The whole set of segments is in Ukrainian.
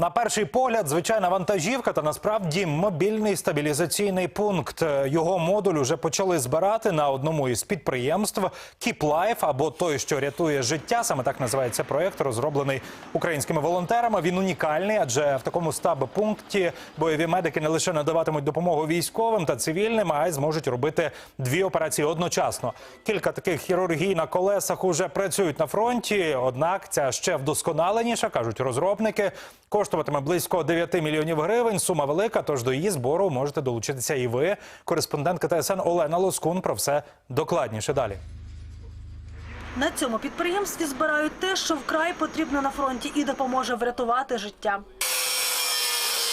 На перший погляд, звичайна вантажівка та насправді мобільний стабілізаційний пункт. Його модуль уже почали збирати на одному із підприємств Keep Life або той, що рятує життя. Саме так називається проєкт, розроблений українськими волонтерами. Він унікальний, адже в такому стаб-пункті бойові медики не лише надаватимуть допомогу військовим та цивільним, а й зможуть робити дві операції одночасно. Кілька таких хірургій на колесах уже працюють на фронті. Однак ця ще вдосконаленіша, кажуть розробники. Коштуватиме близько 9 мільйонів гривень. Сума велика, тож до її збору можете долучитися і ви. Кореспондентка ТСН Олена Лоскун про все докладніше далі. На цьому підприємстві збирають те, що вкрай потрібно на фронті і допоможе врятувати життя.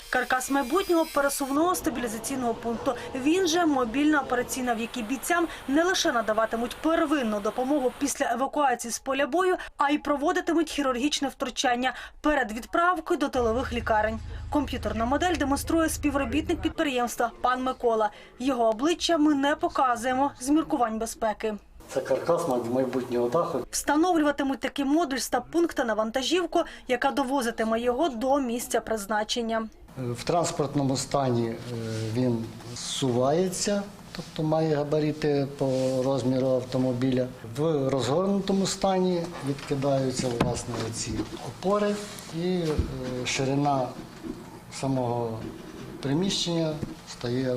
Каркас майбутнього пересувного стабілізаційного пункту. Він же мобільна операційна, в якій бійцям не лише надаватимуть первинну допомогу після евакуації з поля бою, а й проводитимуть хірургічне втручання перед відправкою до тилових лікарень. Комп'ютерна модель демонструє співробітник підприємства пан Микола. Його обличчя ми не показуємо з міркувань безпеки. Це каркас майбутнього даху. Встановлюватимуть такий модуль стаб-пункта на вантажівку, яка довозитиме його до місця призначення. В транспортному стані е, він сувається, тобто має габарити по розміру автомобіля. В розгорнутому стані відкидаються власне ці опори і е, ширина самого приміщення стає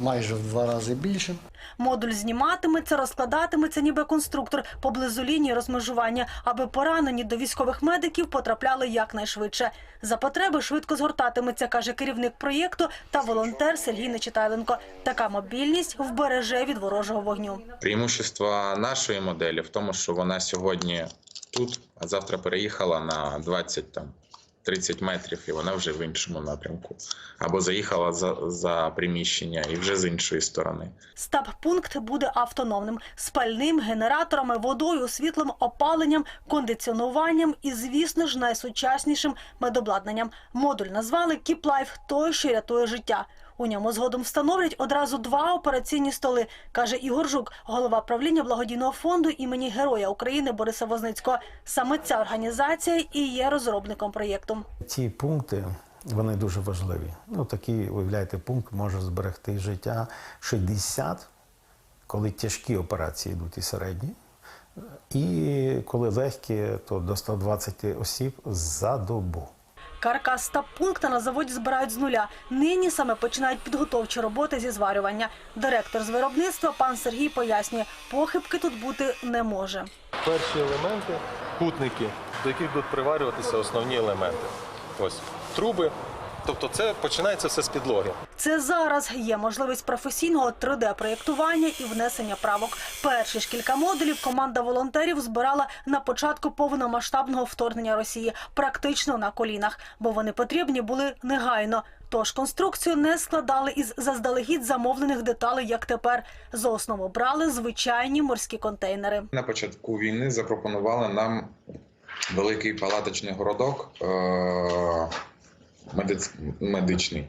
майже в два рази більше. Модуль зніматиметься, розкладатиметься, ніби конструктор поблизу лінії розмежування, аби поранені до військових медиків потрапляли якнайшвидше. За потреби швидко згортатиметься, каже керівник проєкту та волонтер Сергій Нечитайленко. Така мобільність вбереже від ворожого вогню. Преимущество нашої моделі в тому, що вона сьогодні тут, а завтра переїхала на 20 там. 30 метрів, і вона вже в іншому напрямку. Або заїхала за, за приміщення і вже з іншої сторони. Стаб-пункт буде автономним спальним генераторами, водою, світлом, опаленням, кондиціонуванням і, звісно ж, найсучаснішим медобладнанням. Модуль назвали Кіплайф – той, що рятує життя. У ньому згодом встановлять одразу два операційні столи, каже Ігор Жук, голова правління благодійного фонду імені Героя України Бориса Возницького. Саме ця організація і є розробником проєкту. Ці пункти вони дуже важливі. Ну, такий, уявляєте, пункт може зберегти життя 60, коли тяжкі операції йдуть і середні. І коли легкі, то до 120 осіб за добу. Каркас та пункта на заводі збирають з нуля. Нині саме починають підготовчі роботи зі зварювання. Директор з виробництва пан Сергій пояснює, похибки тут бути не може. Перші елементи кутники, до яких будуть приварюватися основні елементи. Ось труби. Тобто, це починається все з підлоги. Це зараз є можливість професійного 3D-проєктування і внесення правок. Перші ж кілька модулів команда волонтерів збирала на початку повномасштабного вторгнення Росії, практично на колінах, бо вони потрібні були негайно. Тож конструкцію не складали із заздалегідь замовлених деталей, як тепер. За основу брали звичайні морські контейнери. На початку війни запропонували нам великий палаточний городок е- медиц- медичний.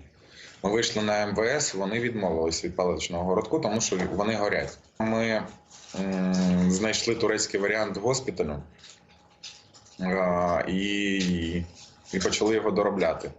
Ми вийшли на МВС, вони відмовились від палаточного городку, тому що вони горять. Ми знайшли турецький варіант госпіталю і, і почали його доробляти.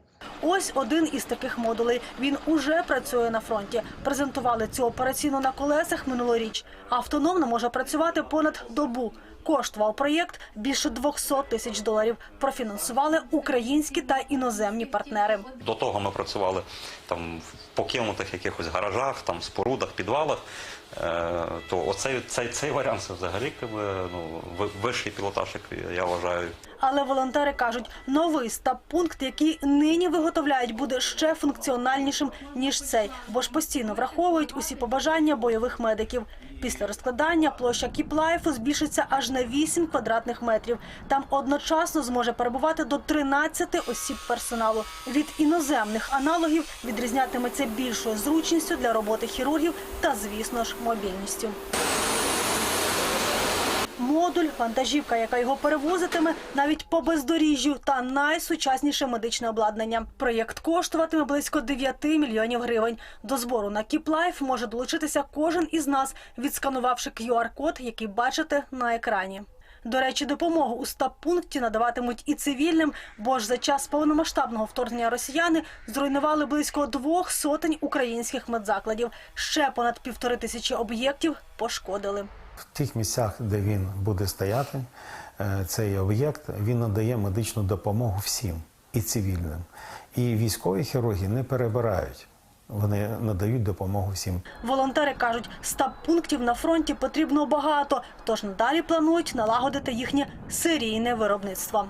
Ось один із таких модулей. Він уже працює на фронті. Презентували цю операційну на колесах минулоріч. Автономно може працювати понад добу. Коштував проєкт більше 200 тисяч доларів. Профінансували українські та іноземні партнери. До того ми працювали там в покинутих якихось гаражах, там спорудах, підвалах. Е, то оцей цей, цей варіант це взагалі ну, вищий пілотаж, як я вважаю. Але волонтери кажуть, новий стаб-пункт, який нині виготовляють, буде ще функціональнішим ніж цей, бо ж постійно враховують усі побажання бойових медиків. Після розкладання площа Кіплайфу збільшиться аж на 8 квадратних метрів. Там одночасно зможе перебувати до 13 осіб персоналу. Від іноземних аналогів відрізнятиметься більшою зручністю для роботи хірургів та, звісно ж, мобільністю. Модуль, вантажівка, яка його перевозитиме, навіть по бездоріжжю та найсучасніше медичне обладнання. Проєкт коштуватиме близько 9 мільйонів гривень. До збору на Кіплайф може долучитися кожен із нас, відсканувавши QR-код, який бачите на екрані. До речі, допомогу у стаб-пункті надаватимуть і цивільним, бо ж за час повномасштабного вторгнення росіяни зруйнували близько двох сотень українських медзакладів. Ще понад півтори тисячі об'єктів пошкодили. В тих місцях, де він буде стояти, е, цей об'єкт, він надає медичну допомогу всім і цивільним. І військові хірурги не перебирають. Вони надають допомогу всім. Волонтери кажуть, стаб-пунктів на фронті потрібно багато, тож надалі планують налагодити їхнє серійне виробництво.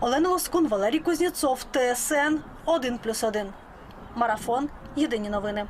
Олена Лоскун, Валерій Кузнєцов, ТСН 1+,1. Марафон. Єдині новини.